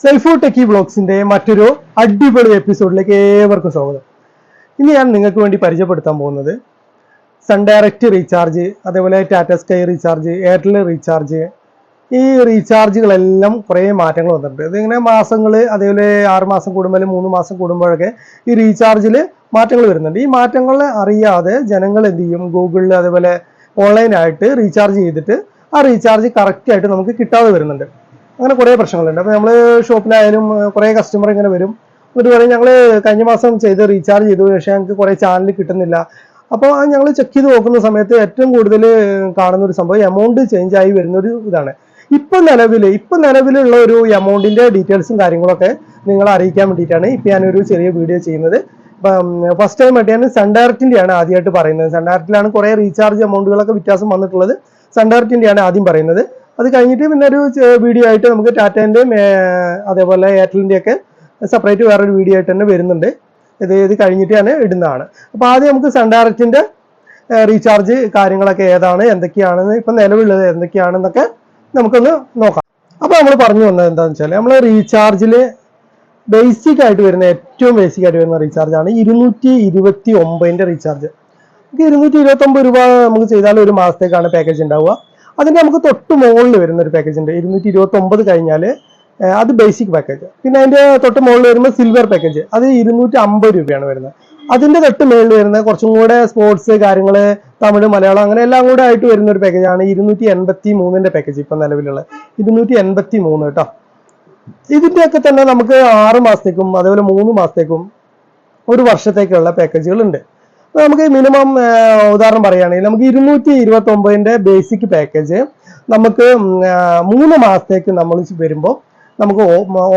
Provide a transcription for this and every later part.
സെൽഫോ techie ബ്ലോഗ്സിന്റെ മറ്റൊരു അടിപൊളി എപ്പിസോഡിലേക്ക് ഏവർക്കും സ്വാഗതം. ഇന്ന് ഞാൻ നിങ്ങൾക്ക് വേണ്ടി പരിചയപ്പെടുത്താൻ പോകുന്നത് സൺ ഡയറക്റ്റ് റീചാർജ് അതേപോലെ Tata Sky recharge Airtel recharge ഈ റീചാർജുകളെല്ലാം കുറേ മാറ്റങ്ങൾ വന്നിട്ടുണ്ട്. ഇതിങ്ങനെ മാസങ്ങൾ അതേപോലെ ആറ് മാസം കൂടുമ്പോൾ മൂന്ന് മാസം കൂടുമ്പോഴൊക്കെ ഈ റീചാർജിൽ മാറ്റങ്ങൾ വരുന്നുണ്ട്. ഈ മാറ്റങ്ങൾ അറിയാതെ ജനങ്ങൾ എന്ത് ചെയ്യും? ഗൂഗിളിൽ അതേപോലെ ഓൺലൈനായിട്ട് റീചാർജ് ചെയ്തിട്ട് ആ റീചാർജ് കറക്റ്റായിട്ട് നമുക്ക് കിട്ടാതെ വരുന്നുണ്ട്. അങ്ങനെ കുറേ പ്രശ്നങ്ങളുണ്ട്. അപ്പോൾ നമ്മൾ ഷോപ്പിലായാലും കുറേ കസ്റ്റമർ ഇങ്ങനെ വരും. എന്നിട്ട് പറയും ഞങ്ങൾ കഴിഞ്ഞ മാസം ചെയ്ത് റീചാർജ് ചെയ്തു പക്ഷേ ഞങ്ങൾക്ക് കുറേ ചാനൽ കിട്ടുന്നില്ല. അപ്പോൾ ഞങ്ങൾ ചെക്ക് ചെയ്ത് നോക്കുന്ന സമയത്ത് ഏറ്റവും കൂടുതൽ കാണുന്ന ഒരു സംഭവം എമൗണ്ട് ചേഞ്ച് ആയി വരുന്ന ഒരു ഇതാണ്. ഇപ്പം നിലവിൽ ഇപ്പം നിലവിലുള്ള ഒരു എമൗണ്ടിന്റെ ഡീറ്റെയിൽസും കാര്യങ്ങളൊക്കെ നിങ്ങൾ അറിയിക്കാൻ വേണ്ടിയിട്ടാണ് ഇപ്പം ഞാനൊരു ചെറിയ വീഡിയോ ചെയ്യുന്നത്. ഇപ്പം ഫസ്റ്റ് ടൈം ആയിട്ട് ഞാൻ സൺ ഡയറക്റ്റിന്റെയാണ് ആദ്യമായിട്ട് പറയുന്നത്. സൺ ഡയറക്റ്റിലാണ് കുറേ റീചാർജ് എമൗണ്ടുകളൊക്കെ വ്യത്യാസം വന്നിട്ടുള്ളത്. സൺ ഡയറക്റ്റിന്റെയാണ് ആദ്യം പറയുന്നത്. അത് കഴിഞ്ഞിട്ട് പിന്നെ ഒരു വീഡിയോ ആയിട്ട് നമുക്ക് ടാറ്റേന്റെയും അതേപോലെ എയർടെലിന്റെ ഒക്കെ സെപ്പറേറ്റ് വേറൊരു വീഡിയോ ആയിട്ട് തന്നെ വരുന്നുണ്ട്. ഇത് ഇത് കഴിഞ്ഞിട്ട് ഇടുന്നതാണ്. അപ്പോൾ ആദ്യം നമുക്ക് സൺ ഡയറക്റ്റിന്റെ റീചാർജ് കാര്യങ്ങളൊക്കെ ഏതാണ് എന്തൊക്കെയാണെന്ന് ഇപ്പം നിലവിലുള്ളത് എന്തൊക്കെയാണെന്നൊക്കെ നമുക്കൊന്ന് നോക്കാം. അപ്പോൾ നമ്മൾ പറഞ്ഞു വന്നത് എന്താണെന്ന് വെച്ചാൽ നമ്മൾ റീചാർജിൽ ബേസിക് ആയിട്ട് വരുന്ന ഏറ്റവും ബേസിക് ആയിട്ട് വരുന്ന റീചാർജാണ് ഇരുന്നൂറ്റി ഇരുപത്തി ഒമ്പതിന്റെ റീചാർജ് ഇരുന്നൂറ്റി ഇരുപത്തൊമ്പത് രൂപ നമുക്ക് ചെയ്താൽ ഒരു മാസത്തേക്കാണ് പാക്കേജ് ഉണ്ടാവുക. അതിന്റെ നമുക്ക് തൊട്ട് മുകളിൽ വരുന്ന ഒരു പാക്കേജ് ഉണ്ട്. ഇരുന്നൂറ്റി ഇരുപത്തി ഒമ്പത് കഴിഞ്ഞാൽ അത് ബേസിക് പാക്കേജ് പിന്നെ അതിന്റെ തൊട്ട് മുകളിൽ വരുമ്പോൾ സിൽവർ പാക്കേജ് അത് ഇരുന്നൂറ്റി അമ്പത് രൂപയാണ് വരുന്നത്. അതിന്റെ തൊട്ട് മുകളിൽ വരുന്ന കുറച്ചും കൂടെ സ്പോർട്സ് കാര്യങ്ങൾ തമിഴ് മലയാളം അങ്ങനെ എല്ലാം കൂടെ ആയിട്ട് വരുന്ന ഒരു പാക്കേജാണ് ഇരുന്നൂറ്റി എൺപത്തി മൂന്നിന്റെ പാക്കേജ് ഇപ്പം നിലവിലുള്ള ഇരുന്നൂറ്റി എൺപത്തി മൂന്ന് കേട്ടോ. ഇതിന്റെയൊക്കെ തന്നെ നമുക്ക് ആറ് മാസത്തേക്കും അതേപോലെ മൂന്ന് മാസത്തേക്കും ഒരു വർഷത്തേക്കുള്ള അപ്പൊ നമുക്ക് മിനിമം ഉദാഹരണം പറയുകയാണെങ്കിൽ നമുക്ക് ഇരുന്നൂറ്റി ഇരുപത്തി ഒമ്പതിന്റെ ബേസിക് പാക്കേജ് നമുക്ക് മൂന്ന് മാസത്തേക്ക് നമ്മൾ വരുമ്പോൾ നമുക്ക്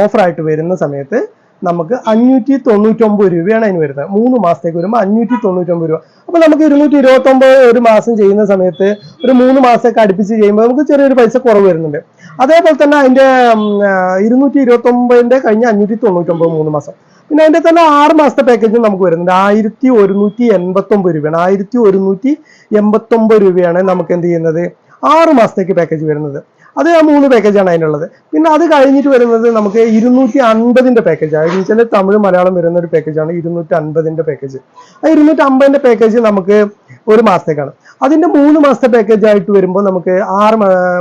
ഓഫറായിട്ട് വരുന്ന സമയത്ത് നമുക്ക് അഞ്ഞൂറ്റി തൊണ്ണൂറ്റൊമ്പത് രൂപയാണ് അതിന് വരുന്നത്. മൂന്ന് മാസത്തേക്ക് വരുമ്പോൾ അഞ്ഞൂറ്റി തൊണ്ണൂറ്റൊമ്പത് രൂപ. അപ്പോൾ നമുക്ക് ഇരുന്നൂറ്റി ഇരുപത്തൊമ്പത് ഒരു മാസം ചെയ്യുന്ന സമയത്ത് ഒരു മൂന്ന് മാസത്തേക്ക് അടുപ്പിച്ച് ചെയ്യുമ്പോൾ നമുക്ക് ചെറിയൊരു പൈസ കുറവ് വരുന്നുണ്ട്. അതേപോലെ തന്നെ ആ, ഇരുന്നൂറ്റി ഇരുപത്തൊമ്പതിന്റെ കഴിഞ്ഞ് അഞ്ഞൂറ്റി തൊണ്ണൂറ്റൊമ്പത് മൂന്ന് മാസം. പിന്നെ അതിന്റെ തന്നെ ആറ് മാസത്തെ പാക്കേജും നമുക്ക് വരുന്നുണ്ട്. ആയിരത്തി ഒരുന്നൂറ്റി എൺപത്തി ഒമ്പത് രൂപയാണ്. ആയിരത്തി ഒരുന്നൂറ്റി എൺപത്തി ഒമ്പത് രൂപയാണ് നമുക്ക് എന്ത് ചെയ്യുന്നത്? ആറ് മാസത്തേക്ക് പാക്കേജ് വരുന്നത്. അത് ആ മൂന്ന് പാക്കേജാണ് അതിനുള്ളത്. പിന്നെ അത് കഴിഞ്ഞിട്ട് വരുന്നത് നമുക്ക് ഇരുന്നൂറ്റി അൻപതിന്റെ പാക്കേജ് എന്ന് വെച്ചാൽ തമിഴ് മലയാളം വരുന്ന ഒരു പാക്കേജാണ് ഇരുന്നൂറ്റി അൻപതിന്റെ പാക്കേജ് ആ ഇരുന്നൂറ്റി അമ്പതിന്റെ പാക്കേജ് നമുക്ക് ഒരു മാസത്തേക്കാണ് അതിന്റെ മൂന്ന് മാസത്തെ പാക്കേജ് ആയിട്ട് വരുമ്പോൾ നമുക്ക് ആറ്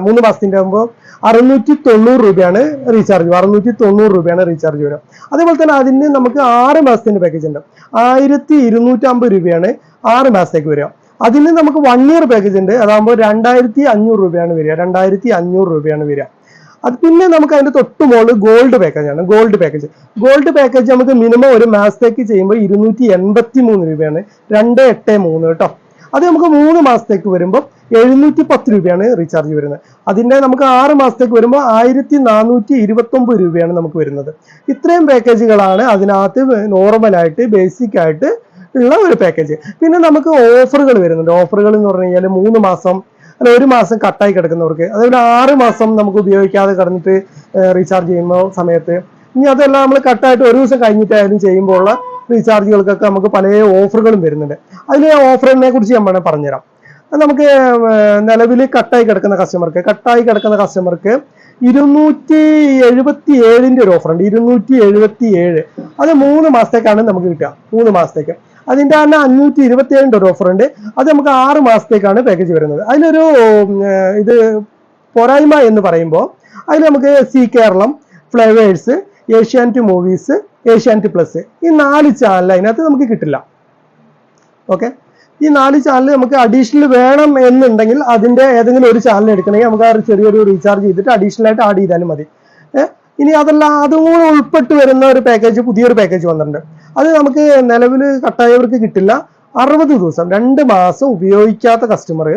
മൂന്ന് മാസത്തിന്റെ ആകുമ്പോൾ അറുന്നൂറ്റി തൊണ്ണൂറ് രൂപയാണ് റീചാർജ് അറുന്നൂറ്റി തൊണ്ണൂറ് രൂപയാണ് റീചാർജ് വരിക. അതേപോലെ തന്നെ അതിന് നമുക്ക് ആറ് മാസത്തിന്റെ പാക്കേജ് ഉണ്ട്. ആയിരത്തി ഇരുന്നൂറ്റി അമ്പത് രൂപയാണ് ആറ് മാസത്തേക്ക് വരിക. അതിന് നമുക്ക് വൺ ഇയർ പാക്കേജ് ഉണ്ട്. അതാകുമ്പോൾ രണ്ടായിരത്തി അഞ്ഞൂറ് രൂപയാണ് വരിക. രണ്ടായിരത്തി അഞ്ഞൂറ് രൂപയാണ് വരിക. അത് പിന്നെ നമുക്ക് അതിന്റെ തൊട്ട് മുകളിൽ ഗോൾഡ് പാക്കേജ് ആണ്. ഗോൾഡ് പാക്കേജ് ഗോൾഡ് പാക്കേജ് നമുക്ക് മിനിമം ഒരു മാസത്തേക്ക് ചെയ്യുമ്പോൾ ഇരുന്നൂറ്റി എൺപത്തി മൂന്ന് രൂപയാണ്. രണ്ട് എട്ട് മൂന്ന് കേട്ടോ അത് നമുക്ക് മൂന്ന് മാസത്തേക്ക് വരുമ്പോൾ എഴുന്നൂറ്റി പത്ത് രൂപയാണ് റീചാർജ് വരുന്നത്. അതിന്റെ നമുക്ക് ആറ് മാസത്തേക്ക് വരുമ്പോൾ ആയിരത്തി നാനൂറ്റി ഇരുപത്തി ഒമ്പത് രൂപയാണ് നമുക്ക് വരുന്നത്. ഇത്രയും പാക്കേജുകളാണ് അതിനകത്ത് നോർമലായിട്ട് ബേസിക് ആയിട്ട് ഉള്ള ഒരു പാക്കേജ് പിന്നെ നമുക്ക് ഓഫറുകൾ വരുന്നുണ്ട്. ഓഫറുകൾ എന്ന് പറഞ്ഞു കഴിഞ്ഞാൽ മൂന്ന് മാസം അല്ല ഒരു മാസം കട്ടായി കിടക്കുന്നവർക്ക്. അതായത് ആറ് മാസം നമുക്ക് ഉപയോഗിക്കാതെ കിടന്നിട്ട് റീചാർജ് ചെയ്യുന്ന സമയത്ത്. ഇനി അതെല്ലാം നമ്മൾ കട്ടായിട്ട് ഒരു ദിവസം കഴിഞ്ഞിട്ടായാലും ചെയ്യുമ്പോൾ ഉള്ള റീചാർജുകൾക്കൊക്കെ നമുക്ക് പല ഓഫറുകളും വരുന്നുണ്ട്. അതിലെ ഓഫറിനെ കുറിച്ച് ഞാൻ വേണേൽ പറഞ്ഞുതരാം. നമുക്ക് നിലവിൽ കട്ടായി കിടക്കുന്ന കസ്റ്റമർക്ക് കട്ടായി കിടക്കുന്ന കസ്റ്റമർക്ക് ഇരുന്നൂറ്റി എഴുപത്തി ഏഴിന്റെ ഒരു ഓഫർ ഉണ്ട്. ഇരുന്നൂറ്റി എഴുപത്തി ഏഴ് അത് മൂന്ന് മാസത്തേക്കാണ് നമുക്ക് കിട്ടുക. മൂന്ന് മാസത്തേക്ക്. അതിന്റെ തന്നെ അഞ്ഞൂറ്റി ഇരുപത്തി ഏഴിന്റെ ഒരു ഓഫർ ഉണ്ട്. അത് നമുക്ക് ആറ് മാസത്തേക്കാണ് പാക്കേജ് വരുന്നത്. അതിലൊരു ഇത് പോരായ്മ എന്ന് പറയുമ്പോൾ അതിൽ നമുക്ക് Zee Keralam Flowers Asianet movies Asianet plus ഈ നാല് ചാനൽ അതിനകത്ത് നമുക്ക് കിട്ടില്ല. ഓക്കെ ഈ നാല് ചാനൽ നമുക്ക് അഡീഷണൽ വേണം എന്നുണ്ടെങ്കിൽ അതിന്റെ ഏതെങ്കിലും ഒരു ചാനൽ എടുക്കണമെങ്കിൽ നമുക്ക് ആ ചെറിയൊരു റീചാർജ് ചെയ്തിട്ട് അഡീഷണൽ ആയിട്ട് ആഡ് ചെയ്താലും മതി. ഇനി അതല്ല അതും കൂടെ ഉൾപ്പെട്ട് വരുന്ന ഒരു പാക്കേജ് പുതിയൊരു പാക്കേജ് വന്നിട്ടുണ്ട്. അത് നമുക്ക് നിലവിൽ കട്ടായവർക്ക് കിട്ടില്ല. അറുപത് ദിവസം രണ്ട് മാസം ഉപയോഗിക്കാത്ത കസ്റ്റമർ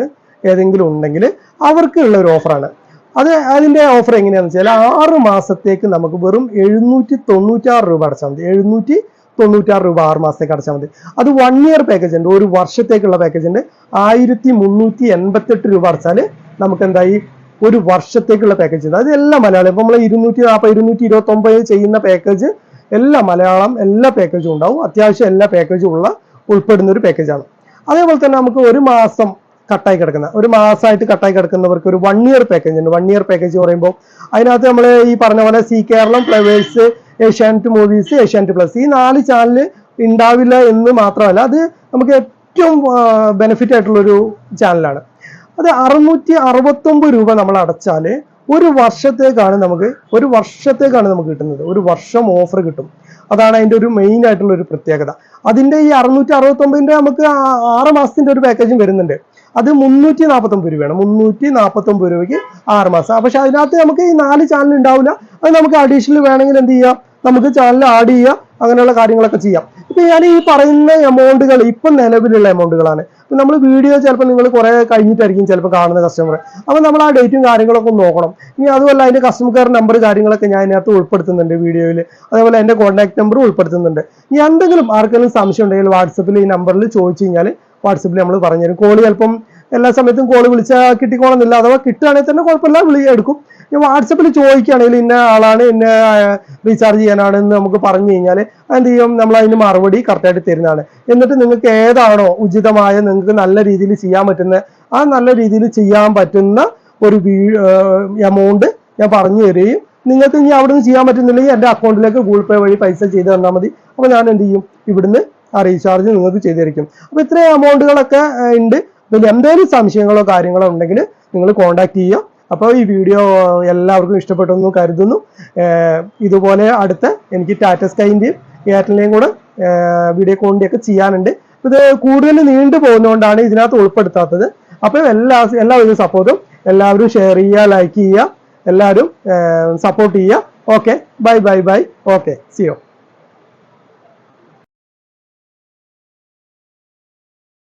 ഏതെങ്കിലും ഉണ്ടെങ്കിൽ അവർക്കുള്ള ഒരു ഓഫറാണ് അത് അതിന്റെ ഓഫർ എങ്ങനെയാണെന്ന് വെച്ചാൽ ആറ് മാസത്തേക്ക് നമുക്ക് വെറും എഴുന്നൂറ്റി തൊണ്ണൂറ്റാറ് രൂപ അടച്ചാൽ മതി. എഴുന്നൂറ്റി തൊണ്ണൂറ്റാറ് രൂപ ആറ് മാസത്തേക്ക് അടച്ചാൽ മതി. അത് വൺ ഇയർ പാക്കേജ് ഉണ്ട്. ഒരു വർഷത്തേക്കുള്ള പാക്കേജ് ഉണ്ട്. ആയിരത്തി മുന്നൂറ്റി എൺപത്തെട്ട് രൂപ അടച്ചാൽ നമുക്ക് എന്തായി? ഒരു വർഷത്തേക്കുള്ള പാക്കേജ് ഉണ്ട് അത് എല്ലാ മലയാളം ഇപ്പം നമ്മൾ ഇരുന്നൂറ്റി നാൽപ്പത് ഇരുന്നൂറ്റി ഇരുപത്തി ഒമ്പത് ചെയ്യുന്ന പാക്കേജ് എല്ലാ മലയാളം എല്ലാ പാക്കേജും ഉണ്ടാവും. അത്യാവശ്യം എല്ലാ പാക്കേജും ഉള്ള ഉൾപ്പെടുന്ന ഒരു പാക്കേജാണ് അതേപോലെ തന്നെ നമുക്ക് ഒരു മാസം കട്ടായി കിടക്കുന്ന ഒരു മാസമായിട്ട് കട്ടായി കിടക്കുന്നവർക്ക് ഒരു വൺ ഇയർ പാക്കേജ് ഉണ്ട്. വൺ ഇയർ പാക്കേജ് പറയുമ്പോൾ അതിനകത്ത് നമ്മൾ ഈ പറഞ്ഞ പോലെ Zee Keralam Flowers Asianet movies Asianet plus ഈ നാല് ചാനൽ ഉണ്ടാവില്ല എന്ന് മാത്രമല്ല അത് നമുക്ക് ഏറ്റവും ബെനിഫിറ്റ് ആയിട്ടുള്ളൊരു ചാനലാണ് അത് അറുന്നൂറ്റി അറുപത്തൊമ്പത് രൂപ നമ്മൾ അടച്ചാൽ ഒരു വർഷത്തേക്കാണ് നമുക്ക് ഒരു വർഷത്തേക്കാണ് നമുക്ക് കിട്ടുന്നത്. ഒരു വർഷം ഓഫർ കിട്ടും. അതാണ് അതിന്റെ ഒരു മെയിൻ ആയിട്ടുള്ള ഒരു പ്രത്യേകത. അതിന്റെ ഈ അറുന്നൂറ്റി അറുപത്തൊമ്പതിന്റെ നമുക്ക് ആറ് മാസത്തിന്റെ ഒരു പാക്കേജും വരുന്നുണ്ട്. അത് മുന്നൂറ്റി നാൽപ്പത്തൊമ്പത് രൂപയാണ്. മുന്നൂറ്റി നാൽപ്പത്തൊമ്പത് രൂപയ്ക്ക് ആറ് മാസം. പക്ഷെ അതിനകത്ത് നമുക്ക് ഈ നാല് ചാനൽ ഉണ്ടാവില്ല. അത് നമുക്ക് അഡീഷണൽ വേണമെങ്കിൽ എന്ത് ചെയ്യാം? നമുക്ക് ചാനൽ ആഡ് ചെയ്യാം അങ്ങനെയുള്ള കാര്യങ്ങളൊക്കെ ചെയ്യാം. ഇപ്പൊ ഞാൻ ഈ പറയുന്ന എമൗണ്ടുകൾ ഇപ്പം നിലവിലുള്ള എമൗണ്ടുകളാണ് ഇപ്പൊ നമ്മൾ വീഡിയോ ചിലപ്പോൾ നിങ്ങൾ കുറെ കഴിഞ്ഞിട്ടായിരിക്കും ചിലപ്പോൾ കാണുന്ന കസ്റ്റമർ അപ്പൊ നമ്മൾ ആ ഡേറ്റും കാര്യങ്ങളൊക്കെ നോക്കണം. ഇനി അതുപോലെ അതിന്റെ കസ്റ്റമർ കെയർ നമ്പർ കാര്യങ്ങളൊക്കെ ഞാൻ ഇതിനകത്ത് ഉൾപ്പെടുത്തുന്നുണ്ട് വീഡിയോയിൽ അതേപോലെ എന്റെ കോൺടാക്ട് നമ്പർ ഉൾപ്പെടുത്തുന്നുണ്ട്. ഇനി എന്തെങ്കിലും ആർക്കെങ്കിലും സംശയം ഉണ്ടെങ്കിൽ വാട്സപ്പിൽ ഈ നമ്പറിൽ ചോദിച്ചു കഴിഞ്ഞാൽ വാട്സപ്പിൽ നമ്മൾ പറഞ്ഞുതരും. കോൾ ചിലപ്പം എല്ലാ സമയത്തും കോൾ വിളിച്ചാൽ കിട്ടിക്കോണമെന്നില്ല അഥവാ കിട്ടുകയാണെങ്കിൽ തന്നെ കുഴപ്പമില്ല വിളി എടുക്കും. ഞാൻ വാട്സപ്പിൽ ചോദിക്കുകയാണെങ്കിൽ ഇന്ന ആളാണ് ഇന്ന റീചാർജ് ചെയ്യാനാണ് എന്ന് നമുക്ക് പറഞ്ഞു കഴിഞ്ഞാൽ എന്ത് ചെയ്യും? നമ്മൾ അതിന് മറുപടി കറക്റ്റായിട്ട് തരുന്നതാണ്. എന്നിട്ട് നിങ്ങൾക്ക് ഏതാണോ ഉചിതമായ നിങ്ങൾക്ക് നല്ല രീതിയിൽ ചെയ്യാൻ പറ്റുന്ന ആ നല്ല രീതിയിൽ ചെയ്യാൻ പറ്റുന്ന ഒരു എമൗണ്ട് ഞാൻ പറഞ്ഞു തരികയും നിങ്ങൾക്ക് ഇനി അവിടെ നിന്ന് ചെയ്യാൻ പറ്റുന്നില്ലെങ്കിൽ എന്റെ അക്കൗണ്ടിലേക്ക് ഗൂഗിൾ പേ വഴി പൈസ ചെയ്ത് തന്നാൽ മതി. അപ്പോൾ ഞാൻ എന്ത് ചെയ്യും? ഇവിടുന്ന് ആ റീചാർജ് നിങ്ങൾക്ക് ചെയ്തിരിക്കും അപ്പോൾ ഇത്രയും എമൗണ്ടുകളൊക്കെ ഉണ്ട്. പിന്നെ എന്തെങ്കിലും സംശയങ്ങളോ കാര്യങ്ങളോ ഉണ്ടെങ്കിൽ നിങ്ങൾ കോൺടാക്ട് ചെയ്യുക. അപ്പോൾ ഈ വീഡിയോ എല്ലാവർക്കും ഇഷ്ടപ്പെട്ടെന്ന് കരുതുന്നു. ഇതുപോലെ അടുത്ത എനിക്ക് ടാറ്റ സ്കൈന്റെയും എയർടെലിന്റെയും കൂടെ വീഡിയോ കോളിന്റെയൊക്കെ ചെയ്യാനുണ്ട്. ഇത് കൂടുതൽ നീണ്ടു പോകുന്നതുകൊണ്ടാണ് ഇതിനകത്ത് ഉൾപ്പെടുത്താത്തത്. അപ്പോൾ എല്ലാ എല്ലാവരും സപ്പോർട്ടും എല്ലാവരും ഷെയർ ചെയ്യുക ലൈക്ക് ചെയ്യുക എല്ലാവരും സപ്പോർട്ട് ചെയ്യുക. Okay bye bye bye okay see you